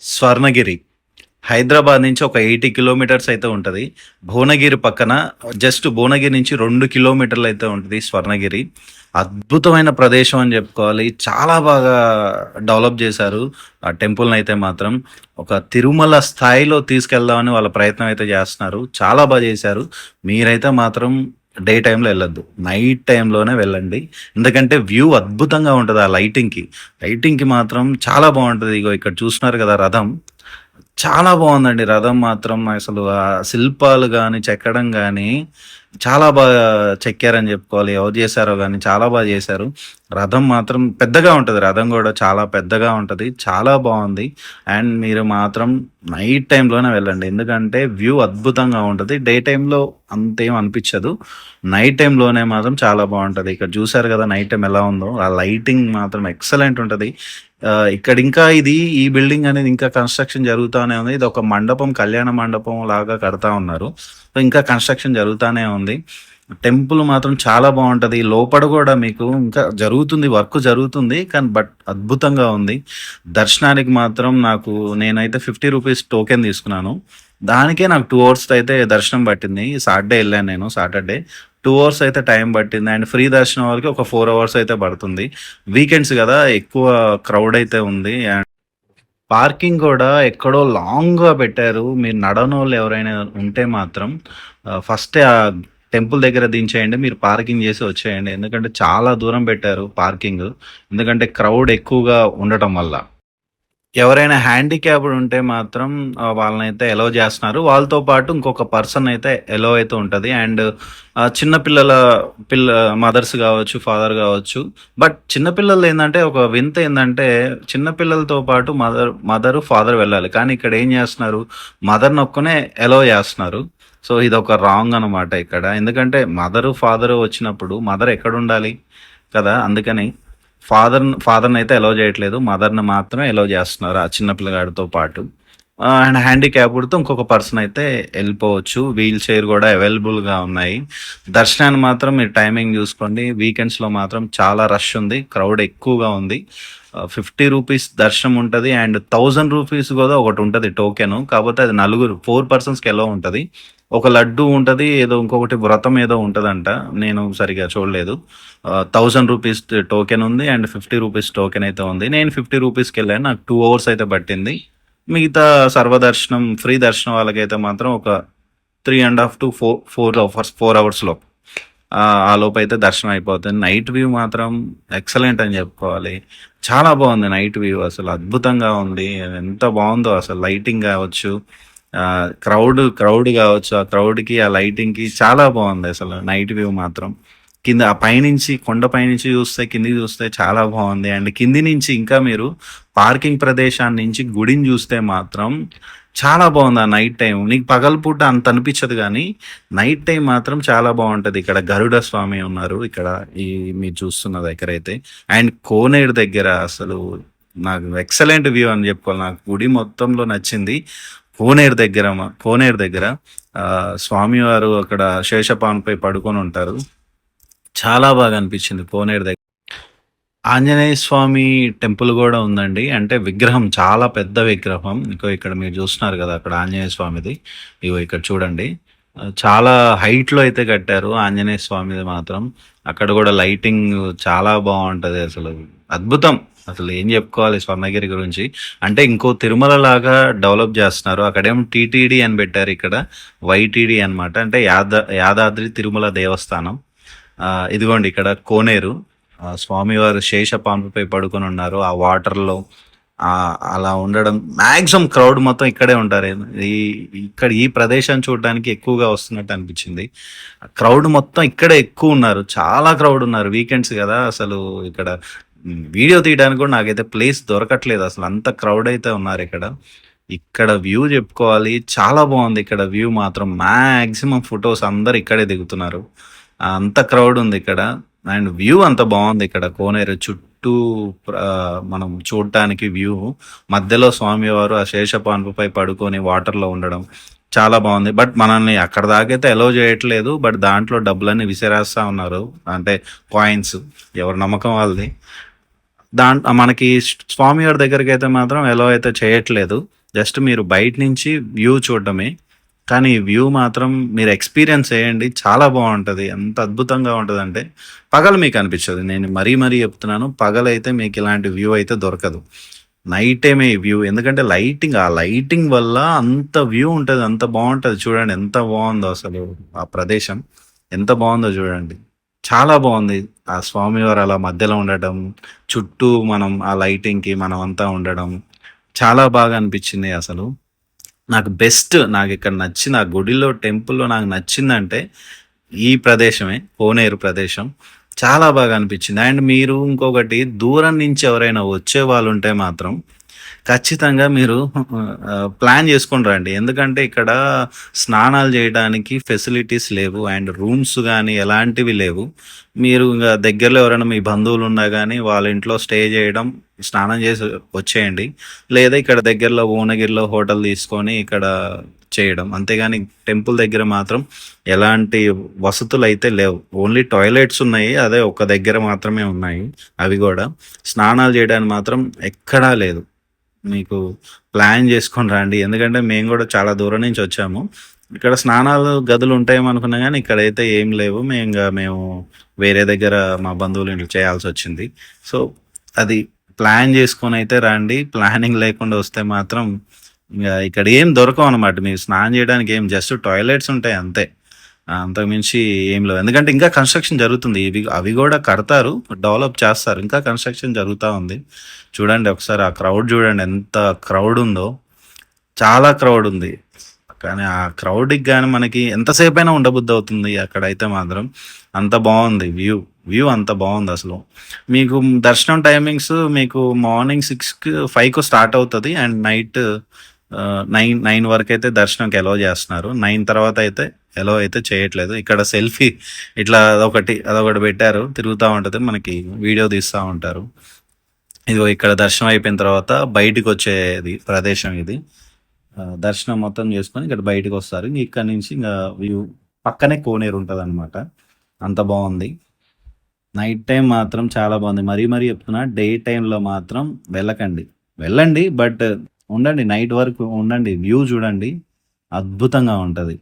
స్వర్ణగిరి. హైదరాబాద్ నుంచి ఒక eighty kilometres అయితే ఉంటుంది. భువనగిరి పక్కన జస్ట్ భువనగిరి నుంచి రెండు కిలోమీటర్లు అయితే ఉంటుంది స్వర్ణగిరి. అద్భుతమైన ప్రదేశం అని చెప్పుకోవాలి. చాలా బాగా డెవలప్ చేశారు ఆ టెంపుల్ని అయితే మాత్రం. ఒక తిరుమల స్థాయిలో తీసుకెళ్దామని వాళ్ళ ప్రయత్నం అయితే చేస్తున్నారు. చాలా బాగా చేశారు. మీరైతే మాత్రం డే టైంలో వెళ్ళొద్దు. నైట్ టైంలోనే వెళ్ళండి. ఎందుకంటే వ్యూ అద్భుతంగా ఉంటుంది ఆ లైటింగ్కి. లైటింగ్కి మాత్రం చాలా బాగుంటుంది. ఇగో ఇక్కడ చూస్తున్నారు కదా రథం. చాలా బాగుందండి రథం మాత్రం. అసలు ఆ శిల్పాలు కానీ చెక్కడం కానీ చాలా బాగా చెక్కారని చెప్పుకోవాలి. ఎవరు చేశారో కానీ చాలా బాగా చేశారు. రథం మాత్రం పెద్దగా ఉంటుంది. రథం కూడా చాలా పెద్దగా ఉంటుంది. చాలా బాగుంది. అండ్ మీరు మాత్రం నైట్ టైంలోనే వెళ్ళండి. ఎందుకంటే వ్యూ అద్భుతంగా ఉంటుంది. డే టైంలో అంతేం అనిపించదు. నైట్ టైంలోనే మాత్రం చాలా బాగుంటుంది. ఇక్కడ చూసారు కదా నైట్ టైం ఎలా ఉందో. ఆ లైటింగ్ మాత్రం ఎక్సలెంట్ ఉంటుంది. ఇక్కడ ఇంకా ఇది ఈ బిల్డింగ్ అనేది ఇంకా కన్స్ట్రక్షన్ జరుగుతూనే ఉంది. ఇది ఒక మండపం కళ్యాణ మండపం లాగా కడతా ఉన్నారు. సో ఇంకా కన్స్ట్రక్షన్ జరుగుతూనే ఉంది. టెంపుల్ మాత్రం చాలా బాగుంటుంది. లోపల కూడా మీకు ఇంకా జరుగుతుంది వర్క్ జరుగుతుంది కానీ బట్ అద్భుతంగా ఉంది. దర్శనానికి మాత్రం నాకు నేనైతే ఫిఫ్టీ రూపీస్ టోకెన్ తీసుకున్నాను. దానికే నాకు టూ అవర్స్ అయితే దర్శనం పట్టింది. సాటర్డే వెళ్ళాను నేను సాటర్డే. టూ అవర్స్ అయితే టైం పట్టింది. అండ్ ఫ్రీ దర్శనం వరకు ఒక ఫోర్ అవర్స్ అయితే పడుతుంది. వీకెండ్స్ కదా ఎక్కువ క్రౌడ్ అయితే ఉంది. అండ్ పార్కింగ్ కూడా ఎక్కడో లాంగ్గా పెట్టారు. మీరు నడనోళ్ళు ఎవరైనా ఉంటే మాత్రం ఫస్ట్ టెంపుల్ దగ్గర దించేయండి మీరు పార్కింగ్ చేసి వచ్చేయండి. ఎందుకంటే చాలా దూరం పెట్టారు పార్కింగ్. ఎందుకంటే క్రౌడ్ ఎక్కువగా ఉండటం వల్ల. ఎవరైనా హ్యాండిక్యాప్డ్ ఉంటే మాత్రం వాళ్ళని వాళ్ళనైతే ఎలో చేస్తున్నారు. వాళ్ళతో పాటు ఇంకొక పర్సన్ అయితే ఎలో అయితే ఉంటుంది. అండ్ చిన్నపిల్లల పిల్ల మదర్స్ కావచ్చు ఫాదర్ కావచ్చు. బట్ చిన్నపిల్లలు ఏంటంటే ఒక వింత ఏంటంటే చిన్నపిల్లలతో పాటు మదర్ మదర్ ఫాదర్ వెళ్ళాలి. కానీ ఇక్కడ ఏం చేస్తున్నారు? మదర్ నొక్కనే ఎలో చేస్తున్నారు. సో ఇది ఒక రాంగ్ అనమాట ఇక్కడ. ఎందుకంటే మదరు ఫాదర్ వచ్చినప్పుడు మదర్ ఎక్కడ ఉండాలి కదా? అందుకని ఫాదర్ ఫాదర్ని అయితే ఎలో చేయట్లేదు. మదర్ని మాత్రమే ఎలో చేస్తున్నారు ఆ చిన్న పిల్లగాడితో పాటు. అండ్ హ్యాండిక్యాప్డ్తో ఇంకొక పర్సన్ అయితే వెళ్ళిపోవచ్చు. వీల్ చైర్ కూడా అవైలబుల్గా ఉన్నాయి. దర్శనాన్ని మాత్రం మీరు టైమింగ్ చూసుకోండి. వీకెండ్స్లో మాత్రం చాలా రష్ ఉంది. క్రౌడ్ ఎక్కువగా ఉంది. ఫిఫ్టీ రూపీస్ దర్శనం ఉంటుంది. అండ్ థౌజండ్ రూపీస్ కూడా ఒకటి ఉంటుంది టోకెన్ కాకపోతే అది నలుగురు ఫోర్ పర్సన్స్కి ఎలా ఉంటుంది. ఒక లడ్డు ఉంటుంది ఏదో ఇంకొకటి వ్రతం ఏదో ఉంటుందంట. నేను సరిగా చూడలేదు. థౌజండ్ రూపీస్ టోకెన్ ఉంది. అండ్ ఫిఫ్టీ రూపీస్ టోకెన్ అయితే ఉంది. నేను ఫిఫ్టీ రూపీస్కి వెళ్ళాను. నాకు టూ అవర్స్ అయితే పట్టింది. మిగతా సర్వదర్శనం ఫ్రీ దర్శనం వాళ్ళకైతే మాత్రం ఒక three and half to four four hours four అవర్స్లో ఆ లోపు అయితే దర్శనం అయిపోతుంది. నైట్ వ్యూ మాత్రం ఎక్సలెంట్ అని చెప్పుకోవాలి. చాలా బాగుంది నైట్ వ్యూ అసలు. అద్భుతంగా ఉంది. ఎంత బాగుందో అసలు లైటింగ్ కావచ్చు. క్రౌడ్ క్రౌడ్ కావచ్చు. ఆ క్రౌడ్కి ఆ లైటింగ్కి చాలా బాగుంది అసలు నైట్ వ్యూ మాత్రం. కింద ఆ పైనుంచి కొండ పైనుంచి చూస్తే కిందికి చూస్తే చాలా బాగుంది. అండ్ కింది నుంచి ఇంకా మీరు పార్కింగ్ ప్రదేశాన్ని నుంచి గుడిని చూస్తే మాత్రం చాలా బాగుంది ఆ నైట్ టైం. నీకు పగలపూట అంత అనిపించదు కానీ నైట్ టైం మాత్రం చాలా బాగుంటుంది. ఇక్కడ గరుడ స్వామి ఉన్నారు. ఇక్కడ ఈ మీరు చూస్తున్న దగ్గర అయితే అండ్ కోనేరు దగ్గర అసలు నాకు ఎక్సలెంట్ వ్యూ అని చెప్పుకోవాలి. నాకు గుడి మొత్తంలో నచ్చింది కోనేరు దగ్గర కోనేరు దగ్గర స్వామివారు అక్కడ శేషపాన్పై పడుకొని ఉంటారు. చాలా బాగా అనిపించింది కోనేరు దగ్గర. ఆంజనేయ స్వామి టెంపుల్ కూడా ఉందండి. అంటే విగ్రహం చాలా పెద్ద విగ్రహం. ఇంకో ఇక్కడ మీరు చూస్తున్నారు కదా అక్కడ ఆంజనేయ స్వామిది. ఇగో ఇక్కడ చూడండి. చాలా హైట్లో అయితే కట్టారు ఆంజనేయ స్వామిది మాత్రం. అక్కడ కూడా లైటింగ్ చాలా బాగుంటుంది అసలు. అద్భుతం. అసలు ఏం చెప్పుకోవాలి స్వర్ణగిరి గురించి. అంటే ఇంకో తిరుమల లాగా డెవలప్ చేస్తున్నారు. అక్కడేమో టీటీడీ అని పెట్టారు ఇక్కడ. వైటీడీ అన్నమాట. అంటే యాద యాదాద్రి తిరుమల దేవస్థానం. ఇదిగోండి ఇక్కడ కోనేరు. స్వామివారు స్వామివారు శేషపాంపుపై పడుకొని ఉన్నారు. ఆ వాటర్లో అలా ఉండడం మ్యాక్సిమం క్రౌడ్ మొత్తం ఇక్కడే ఉంటారు. ఈ ఇక్కడ ఈ ప్రదేశం చూడడానికి ఎక్కువగా వస్తున్నట్టు అనిపించింది. క్రౌడ్ మొత్తం ఇక్కడే ఎక్కువ ఉన్నారు. చాలా క్రౌడ్ ఉన్నారు. వీకెండ్స్ కదా అసలు ఇక్కడ. వీడియో తీయడానికి కూడా నాకైతే ప్లేస్ దొరకట్లేదు. అసలు అంత క్రౌడ్ అయితే ఉన్నారు ఇక్కడ. ఇక్కడ వ్యూ చెప్పుకోవాలి. చాలా బాగుంది ఇక్కడ వ్యూ మాత్రం. మ్యాక్సిమం ఫొటోస్ అందరు ఇక్కడే దిగుతున్నారు. అంత క్రౌడ్ ఉంది ఇక్కడ. అండ్ వ్యూ అంత బాగుంది ఇక్కడ. కోనేరు చుట్టూ మనం చూడటానికి వ్యూ. మధ్యలో స్వామివారు ఆ శేషపాన్పుపై పడుకొని వాటర్లో ఉండడం చాలా బాగుంది. బట్ మనల్ని అక్కడ దాకైతే ఎలో చేయట్లేదు. బట్ దాంట్లో డబ్బులన్నీ విసిరేస్తా ఉన్నారు. అంటే కాయిన్స్ ఎవరి నమ్మకం వాళ్ళది. దాంట్ మనకి స్వామివారి దగ్గరికి అయితే మాత్రం ఎలో అయితే చేయట్లేదు. జస్ట్ మీరు బయట నుంచి వ్యూ చూడడమే. కానీ వ్యూ మాత్రం మీరు ఎక్స్పీరియన్స్ చేయండి. చాలా బాగుంటుంది. ఎంత అద్భుతంగా ఉంటుంది అంటే పగలు మీకు అనిపించదు నేను మరీ మరీ చెప్తున్నాను పగలైతే మీకు ఇలాంటి వ్యూ అయితే దొరకదు. Night view. ఎందుకంటే లైటింగ్ ఆ లైటింగ్ వల్ల అంత వ్యూ ఉంటుంది. అంత బాగుంటుంది. చూడండి ఎంత బాగుందో అసలు ఆ ప్రదేశం. ఎంత బాగుందో చూడండి. చాలా బాగుంది. ఆ స్వామివారు అలా మధ్యలో ఉండటం చుట్టూ మనం ఆ లైటింగ్కి మనం అంతా ఉండడం. చాలా బాగా అనిపించింది అసలు. నాకు బెస్ట్ నాకు ఇక్కడ నచ్చిన ఆ గుడిలో టెంపుల్లో నాకు నచ్చిందంటే ఈ ప్రదేశమే కోనేరు ప్రదేశం. చాలా బాగా అనిపించింది. అండ్ మీరు ఇంకొకటి దూరం నుంచి ఎవరైనా వచ్చే వాళ్ళు ఉంటే మాత్రం ఖచ్చితంగా మీరు ప్లాన్ చేసుకుని రండి. ఎందుకంటే ఇక్కడ స్నానాలు చేయడానికి ఫెసిలిటీస్ లేవు. అండ్ రూమ్స్ కానీ ఎలాంటివి లేవు. మీరు ఇంకా దగ్గరలో ఎవరైనా మీ బంధువులు ఉన్నా కానీ వాళ్ళ ఇంట్లో స్టే చేయడం స్నానం చేసి వచ్చేయండి. లేదా ఇక్కడ దగ్గరలో భువనగిరిలో హోటల్ తీసుకొని ఇక్కడ చేయడం. అంతేగాని టెంపుల్ దగ్గర మాత్రం ఎలాంటి వసతులు అయితే లేవు. ఓన్లీ టాయిలెట్స్ ఉన్నాయి. అదే ఒక దగ్గర మాత్రమే ఉన్నాయి. అవి కూడా. స్నానాలు చేయడానికి మాత్రం ఎక్కడా లేదు. మీకు ప్లాన్ చేసుకొని రండి. ఎందుకంటే మేము కూడా చాలా దూరం నుంచి వచ్చాము. ఇక్కడ స్నానాలు గదులు ఉంటాయేమో అనుకున్నా కానీ ఇక్కడైతే ఏం లేవు. మేము ఇంకా మేము వేరే దగ్గర మా బంధువులు ఇంట్లో చేయాల్సి వచ్చింది. సో అది ప్లాన్ చేసుకొని అయితే రండి. ప్లానింగ్ లేకుండా వస్తే మాత్రం ఇంకా ఇక్కడ ఏం దొరకవు అనమాట మీరు స్నానం చేయడానికి ఏం జస్ట్ టాయిలెట్స్ ఉంటాయి అంతే. అంతకుమించి ఏం లేవు. ఎందుకంటే ఇంకా కన్స్ట్రక్షన్ జరుగుతుంది. ఇవి అవి కూడా కడతారు డెవలప్ చేస్తారు. ఇంకా కన్స్ట్రక్షన్ జరుగుతూ ఉంది. చూడండి ఒకసారి ఆ క్రౌడ్ చూడండి ఎంత క్రౌడ్ ఉందో. చాలా క్రౌడ్ ఉంది. కానీ ఆ క్రౌడ్కి కానీ మనకి ఎంతసేపు అయినా ఉండబుద్ధి అవుతుంది అక్కడైతే మాత్రం. అంత బాగుంది వ్యూ. వ్యూ అంత బాగుంది అసలు. మీకు దర్శనం టైమింగ్స్ మీకు మార్నింగ్ సిక్స్కి ఫైవ్కి స్టార్ట్ అవుతుంది అండ్ నైట్ నైన్ నైన్ వరకు అయితే దర్శనంకి ఎలో చేస్తున్నారు. నైన్ తర్వాత అయితే ఎలో అయితే చేయట్లేదు. ఇక్కడ సెల్ఫీ ఇట్లా అదొకటి అదొకటి పెట్టారు. తిరుగుతూ ఉంటుంది. మనకి వీడియో తీస్తూ ఉంటారు. ఇదిగో ఇక్కడ దర్శనం అయిపోయిన తర్వాత బయటికి వచ్చేది ప్రదేశం ఇది. దర్శనం మొత్తం చేసుకొని ఇక్కడ బయటకు వస్తారు. ఇక్కడ నుంచి ఇంకా వ్యూ పక్కనే కోనేరు ఉంటుంది అనమాట అంత బాగుంది. నైట్ టైం మాత్రం చాలా బాగుంది. మరీ మరీ చెప్తున్నా డే టైంలో మాత్రం వెళ్ళకండి. వెళ్ళండి బట్ ఉండండి నైట్ వరకు ఉండండి వ్యూ చూడండి. అద్భుతంగా ఉంటుంది.